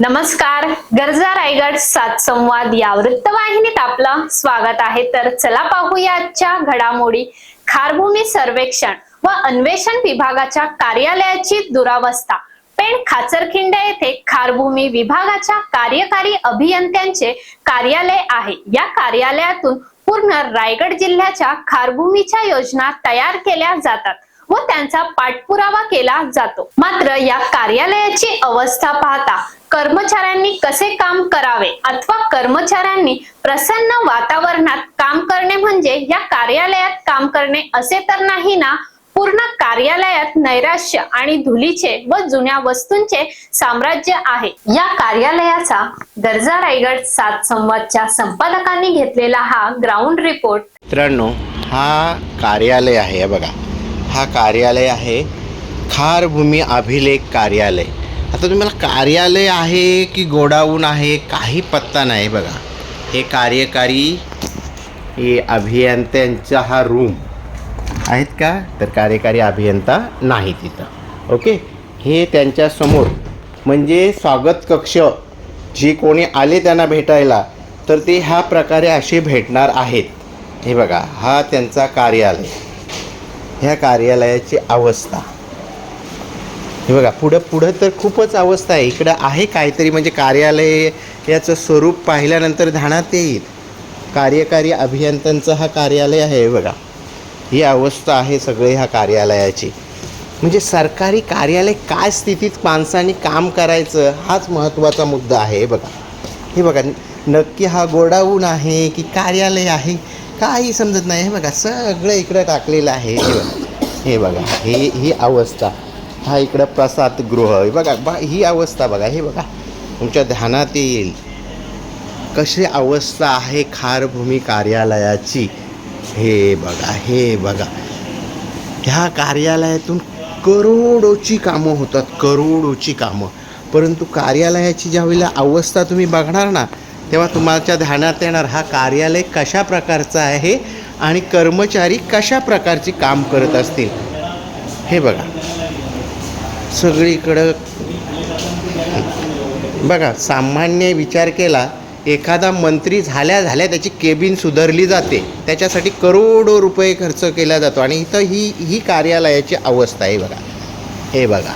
नमस्कार गरजा रायगड सात संवाद या वृत्तवाहिनीत आपलं स्वागत आहे. तर चला पाहूया आजच्या घडामोडी. खारभूमी सर्वेक्षण व अन्वेषण विभागाच्या कार्यालयाची दुरावस्था. पेण खाचरखिंड येथे खारभूमी विभागाच्या कार्यकारी अभियंत्यांचे कार्यालय आहे. या कार्यालयातून पूर्ण रायगड जिल्ह्याच्या खारभूमीच्या योजना तयार केल्या जातात व त्यांचा पाठपुरावा केला जातो. मात्र या कार्यालयाची अवस्था पाहता कर्मचाऱ्यांनी कसे काम करावे अथवा कर्मचाऱ्यांनी प्रसन्न वातावरणात काम करणे म्हणजे या कार्यालयात काम करणे असे तर नाही ना? पूर्ण कार्यालयात नैराश्य आणि धुलीचे व जुन्या वस्तूंचे साम्राज्य आहे. या कार्यालयाचा दर्जा रायगड सात संवादच्या संपादकांनी घेतलेला हा ग्राउंड रिपोर्ट. मित्रांनो हा कार्यालय आहे बघा. हा कार्यालय आहे खारभूमी अभिलेख कार्यालय. आता तुम्हाला कार्यालय आहे की गोडाऊन आहे काही पत्ता नाही बघा. हे कार्यकारी हे अभियंत्यांचा हा रूम आहेत का? तर कार्यकारी अभियंता नाही तिथं. ओके हे त्यांच्यासमोर म्हणजे स्वागत कक्ष. जे कोणी आले त्यांना भेटायला तर ते ह्या प्रकारे असे भेटणार आहेत. हे बघा हा त्यांचा कार्यालय. ह्या कार्यालयाची अवस्था. हे बघा पुढं पुढं तर खूपच अवस्था आहे. इकडं आहे काहीतरी म्हणजे कार्यालय याचं स्वरूप पाहिल्यानंतर ध्यानात येईल. कार्यकारी अभियंत्यांचं हा कार्यालय आहे बघा. ही अवस्था आहे सगळे ह्या कार्यालयाची. म्हणजे सरकारी कार्यालय काय स्थितीत माणसांनी काम करायचं हाच महत्त्वाचा मुद्दा आहे बघा. हे बघा नक्की हा गोडाऊन आहे की कार्यालय आहे काही समजत नाही. हे बघा सगळं इकडं टाकलेलं आहे हे बघा. हे बघा हे ही अवस्था. हा इकडं प्रसादगृह हे बघा बा ही अवस्था बघा हे बघा. तुमच्या ध्यानात येईल. कशी अवस्था आहे खारभूमी कार्यालयाची? हे बघा हे बघा. ह्या कार्यालयातून करोडोची कामं होतात करोडोची कामं. परंतु कार्यालयाची ज्यावेळेला अवस्था तुम्ही बघणार ना तेव्हा तुमच्या ध्यानात येणार हा कार्यालय कशा प्रकारचा आहे आणि कर्मचारी कशा प्रकारची काम करत असतील. हे बघा. सगळीकडं. बघा सामान्य विचार केला एखादा मंत्री झाल्या झाल्या त्याची केबिन सुधारली जाते. त्याच्यासाठी करोडो रुपये खर्च केला जातो आणि इथं ही ही कार्यालयाची अवस्था आहे बघा. हे बघा.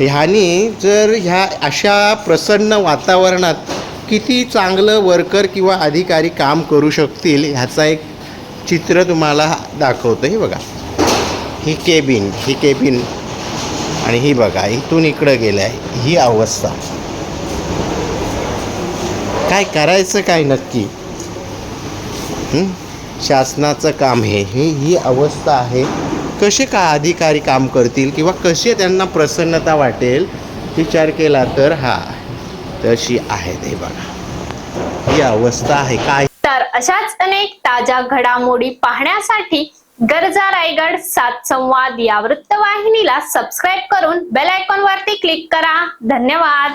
ह्यानी जर ह्या अशा प्रसन्न वातावरणात किती चांगलं वर्कर किंवा अधिकारी काम करू शकतील ह्याचा एक चित्र तुम्हाला दाखवतं हे बघा. ही केबिन ही केबिन. आणि ही बघा इथून इकडं गेलं आहे ही अवस्था. काय करायचं काय नक्की? शासनाचं काम हे ही ही अवस्था आहे. कसे का अधिकारी काम करतील किंवा कसे त्यांना प्रसन्नता वाटेल विचार केला तर हा तशी आहे ते बघा. ही अवस्था आहे काय? तर अशाच अनेक ताज्या घडामोडी पाहण्यासाठी गरजा रायगड सात संवाद या वृत्तवाहिनीला सबस्क्राईब करून बेल आयकॉन वरती क्लिक करा. धन्यवाद.